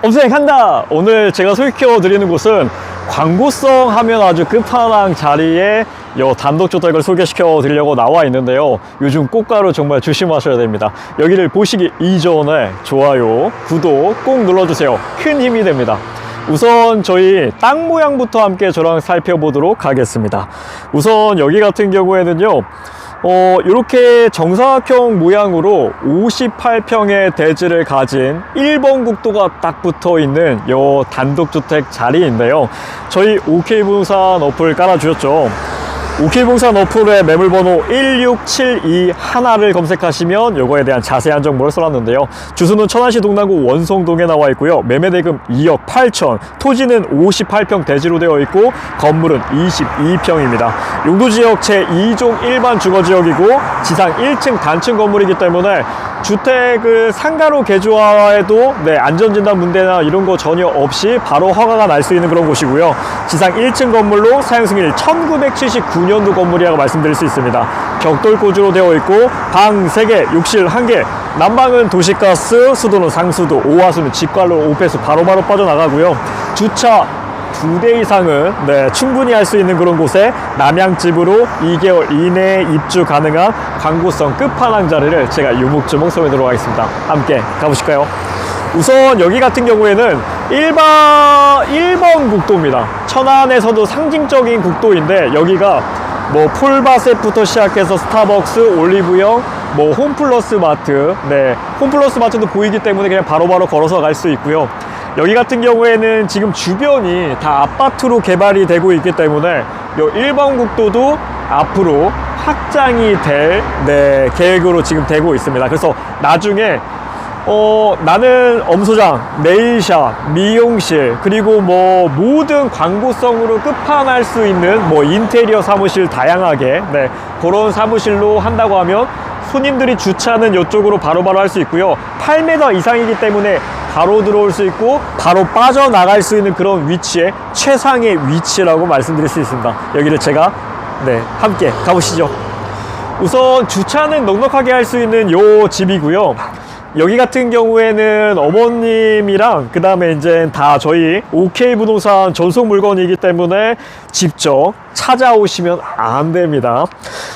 엄생 한다! 오늘 제가 소개시켜 드리는 곳은 광고성 하면 아주 끝판왕 자리에 요 단독 주택을 소개시켜 드리려고 나와 있는데요. 요즘 꽃가루 정말 조심하셔야 됩니다. 여기를 보시기 이전에 좋아요, 구독 꼭 눌러주세요. 큰 힘이 됩니다. 우선 저희 땅 모양부터 함께 저랑 살펴보도록 하겠습니다. 우선 여기 같은 경우에는요. 어, 이렇게 정사각형 모양으로 58평의 대지를 가진 1번 국도가 딱 붙어 있는 요 단독주택 자리인데요. 저희 OK부동산 어플 깔아주셨죠. 오케이봉산 어플의 매물번호 1672 하나를 검색하시면 요거에 대한 자세한 정보를 써놨는데요. 주소는 천안시 동남구 원성동에 나와 있고요. 매매대금 2억 8천, 토지는 58평 대지로 되어 있고 건물은 22평입니다. 용도지역 제2종 일반 주거지역이고 지상 1층 단층 건물이기 때문에 주택을 상가로 개조해도 네, 안전진단 문제나 이런 거 전혀 없이 바로 허가가 날 수 있는 그런 곳이고요. 지상 1층 건물로 사용승일 1979년 도 건물이라고 말씀드릴 수 있습니다. 벽돌고주로 되어 있고 방 3개, 욕실 1개, 난방은 도시가스, 수도는 상수도, 오화수는 직관로, 오페스 바로바로 빠져나가고요. 주차 두대 이상은 네, 충분히 할 수 있는 그런 곳에 남양집으로 2개월 이내에 입주 가능한 광고성 끝판왕 자리를 제가 유목주목 소개하도록 하겠습니다. 함께 가보실까요? 우선 여기 같은 경우에는 1번, 1번 국도입니다. 천안에서도 상징적인 국도인데 여기가 뭐 폴바셋부터 시작해서 스타벅스, 올리브영, 뭐 홈플러스 마트, 네, 홈플러스 마트도 보이기 때문에 그냥 바로바로 걸어서 갈 수 있고요. 여기 같은 경우에는 지금 주변이 다 아파트로 개발이 되고 있기 때문에 요 1번 국도도 앞으로 확장이 될 네, 계획으로 지금 되고 있습니다. 그래서 나중에 어, 나는 엄소장, 네일샵, 미용실, 그리고 뭐 모든 광고성으로 끝판할 수 있는 뭐 인테리어 사무실 다양하게 네, 그런 사무실로 한다고 하면 손님들이 주차는 이쪽으로 바로바로 할 수 있고요. 8m 이상이기 때문에 바로 들어올 수 있고 바로 빠져나갈 수 있는 그런 위치에 최상의 위치라고 말씀드릴 수 있습니다. 여기를 제가 네, 함께 가보시죠. 우선 주차는 넉넉하게 할 수 있는 요 집이고요. 여기 같은 경우에는 어머님이랑 그 다음에 이제 다 저희 OK 부동산 전속 물건이기 때문에 직접 찾아오시면 안 됩니다.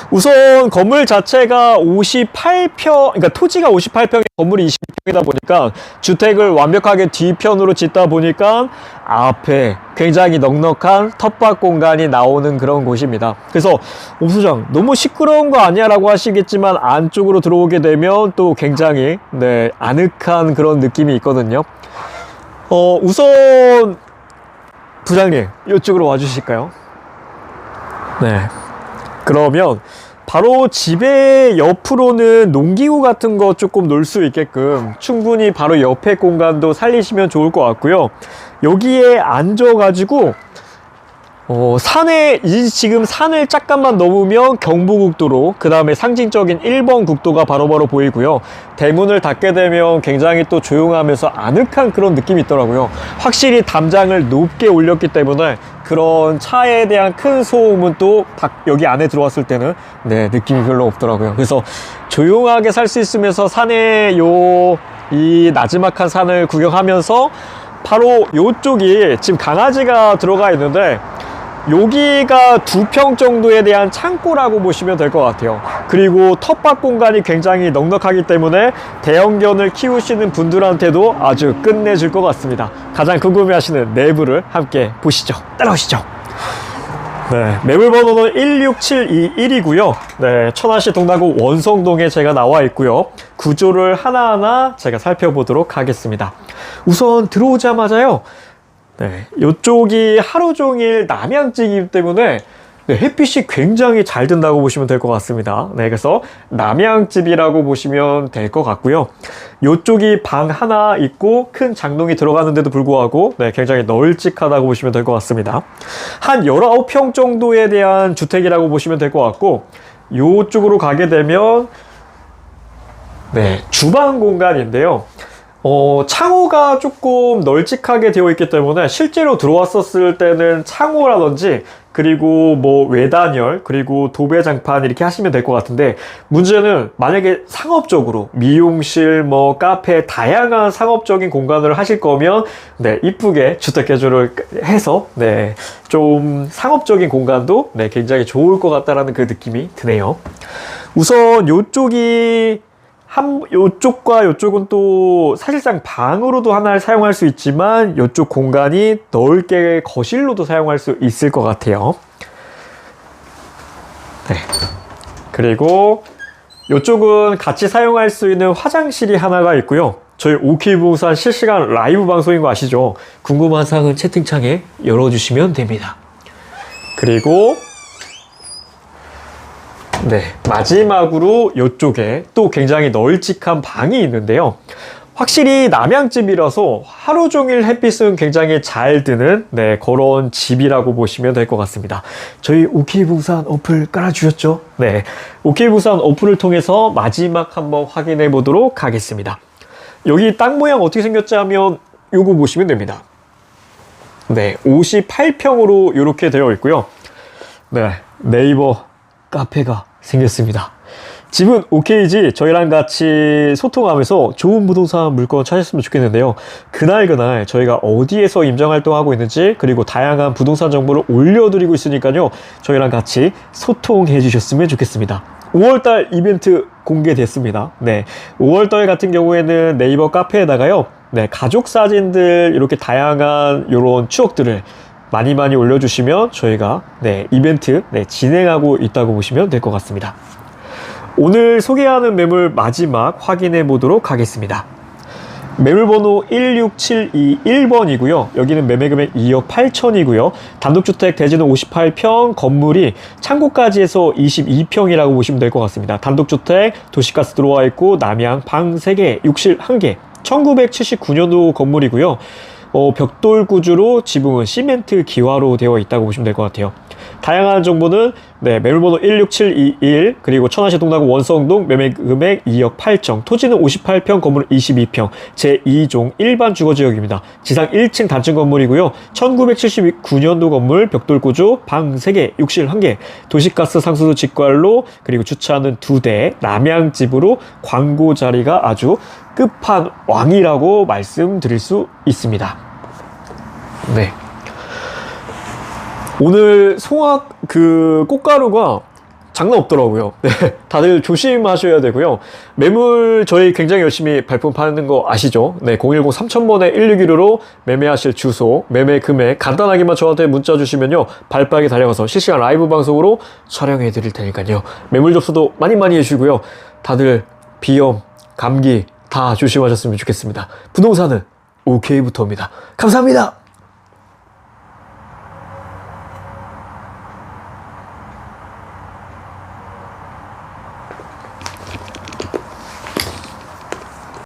우선 건물 자체가 58평, 그러니까 토지가 58평에 건물이 20평이다 보니까 주택을 완벽하게 뒤편으로 짓다 보니까 앞에 굉장히 넉넉한 텃밭 공간이 나오는 그런 곳입니다. 그래서 옥수장 너무 시끄러운 거 아니야 라고 하시겠지만 안쪽으로 들어오게 되면 또 굉장히 네 아늑한 그런 느낌이 있거든요. 어 우선 부장님 이쪽으로 와주실까요? 네. 그러면 바로 집의 옆으로는 농기구 같은 거 조금 놀 수 있게끔 충분히 바로 옆에 공간도 살리시면 좋을 것 같고요. 여기에 앉아가지고 어, 산에 이 지금 산을 잠깐만 넘으면 경부국도로 그 다음에 상징적인 1번 국도가 바로 바로 보이고요. 대문을 닫게 되면 굉장히 또 조용하면서 아늑한 그런 느낌이 있더라고요. 확실히 담장을 높게 올렸기 때문에 그런 차에 대한 큰 소음은 또 밖- 여기 안에 들어왔을 때는 네 느낌이 별로 없더라고요. 그래서 조용하게 살 수 있으면서 산에 요 이 나지막한 산을 구경하면서 바로 요쪽이 지금 강아지가 들어가 있는데 여기가 두 평 정도에 대한 창고라고 보시면 될 것 같아요. 그리고 텃밭 공간이 굉장히 넉넉하기 때문에 대형견을 키우시는 분들한테도 아주 끝내줄 것 같습니다. 가장 궁금해하시는 내부를 함께 보시죠. 따라오시죠. 네, 매물 번호는 16721이고요. 네, 천안시 동남구 원성동에 제가 나와 있고요. 구조를 하나하나 제가 살펴보도록 하겠습니다. 우선 들어오자마자요. 네, 이쪽이 하루 종일 남양지이기 때문에 네, 햇빛이 굉장히 잘 든다고 보시면 될 것 같습니다. 네, 그래서 남양집이라고 보시면 될 것 같고요. 이쪽이 방 하나 있고 큰 장롱이 들어가는데도 불구하고 네, 굉장히 널찍하다고 보시면 될 것 같습니다. 한 19평 정도에 대한 주택이라고 보시면 될 것 같고 이쪽으로 가게 되면 네, 주방 공간인데요. 어, 창호가 조금 널찍하게 되어 있기 때문에 실제로 들어왔었을 때는 창호라든지 그리고 뭐 외단열 그리고 도배장판 이렇게 하시면 될 것 같은데 문제는 만약에 상업적으로 미용실 뭐 카페 다양한 상업적인 공간을 하실 거면 네 이쁘게 주택 개조를 해서 네 좀 상업적인 공간도 네 굉장히 좋을 것 같다라는 그 느낌이 드네요. 우선 요쪽이 한 요쪽과 요쪽은 또 사실상 방으로도 하나를 사용할 수 있지만 요쪽 공간이 넓게 거실로도 사용할 수 있을 것 같아요. 네. 그리고 요쪽은 같이 사용할 수 있는 화장실이 하나가 있고요. 저희 오케이 부산 실시간 라이브 방송인 거 아시죠? 궁금한 사항은 채팅창에 열어주시면 됩니다. 그리고 네, 마지막으로 이쪽에 또 굉장히 널찍한 방이 있는데요. 확실히 남양집이라서 하루 종일 햇빛은 굉장히 잘 드는 네, 그런 집이라고 보시면 될 것 같습니다. 저희 오케이 부산 어플 깔아주셨죠? 네, 오케이 부산 어플을 통해서 마지막 한번 확인해 보도록 하겠습니다. 여기 땅 모양 어떻게 생겼지 하면 요거 보시면 됩니다. 네, 58평으로 이렇게 되어 있고요. 네, 네이버 카페가 생겼습니다. 집은 오케이지 저희랑 같이 소통하면서 좋은 부동산 물건 찾았으면 좋겠는데요. 그날 그날 저희가 어디에서 임장 활동하고 있는지 그리고 다양한 부동산 정보를 올려드리고 있으니까요. 저희랑 같이 소통해 주셨으면 좋겠습니다. 5월달 이벤트 공개됐습니다. 네. 5월달 같은 경우에는 네이버 카페에다가요. 네. 가족 사진들 이렇게 다양한 이런 추억들을 많이 많이 올려주시면 저희가 네, 이벤트 네, 진행하고 있다고 보시면 될 것 같습니다. 오늘 소개하는 매물 마지막 확인해 보도록 하겠습니다. 매물 번호 16721번이고요. 여기는 매매 금액 2억 8천이고요. 단독주택 대지는 58평, 건물이 창고까지 해서 22평이라고 보시면 될 것 같습니다. 단독주택, 도시가스 들어와 있고, 남양 방 3개, 욕실 1개, 1979년도 건물이고요. 어, 벽돌 구조로 지붕은 시멘트 기와로 되어 있다고 보시면 될 것 같아요. 다양한 정보는 네, 매물번호 16721 그리고 천안시 동나구 원성동 매매금액 2억 8천 토지는 58평 건물 22평 제2종 일반 주거지역입니다. 지상 1층 단층 건물이고요. 1979년도 건물 벽돌 구조 방 3개 욕실 1개 도시가스 상수도 직관로 그리고 주차는 2대 남양집으로 광고 자리가 아주 끝판왕이라고 말씀드릴 수 있습니다. 네. 오늘 송악 그 꽃가루가 장난 없더라고요. 네, 다들 조심하셔야 되고요. 매물 저희 굉장히 열심히 발품 파는 거 아시죠? 네, 010 3000번에 161로 매매하실 주소, 매매 금액 간단하게만 저한테 문자 주시면요. 발빠르게 달려가서 실시간 라이브 방송으로 촬영해 드릴 테니까요. 매물 접수도 많이 많이 해주고요. 다들 비염, 감기 다 조심하셨으면 좋겠습니다. 부동산은 오케이부터입니다. 감사합니다.